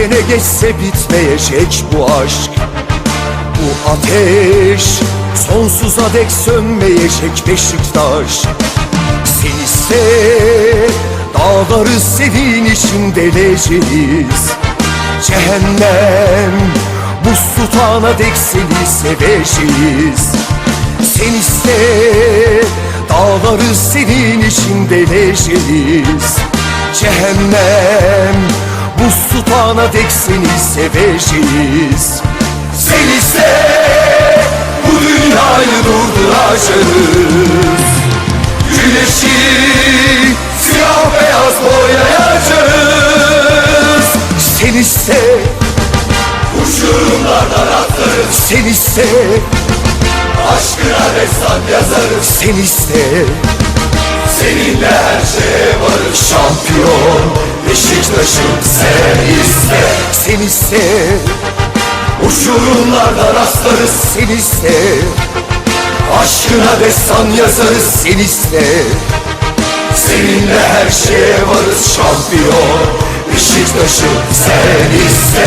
sene geçse bitmeyecek bu aşk. Bu ateş sonsuza dek sönmeyecek Beşiktaş. Sen iste dağları sevin için deleceğiz Cehennem bu tutana dek seni seveceğiz. Sen iste dağları senin için deleceğiz Cehennem bu tutana dek seni seveceğiz. Sen iste bu dünyayı durduracağız. Güneşi siyah beyaz boyayacağız. Sen iste Uçurumlardan atlarız Sen iste Aşkına destan yazarız. Sen iste Seninle her şeye varız. Şampiyon Beşiktaş'ım sen iste. Sen iste. Uçurumlardan rastlarız. Sen iste. Aşkına destan yazarız. Sen iste. Seninle her şeye varız şampiyon. Beşiktaş'ım sen iste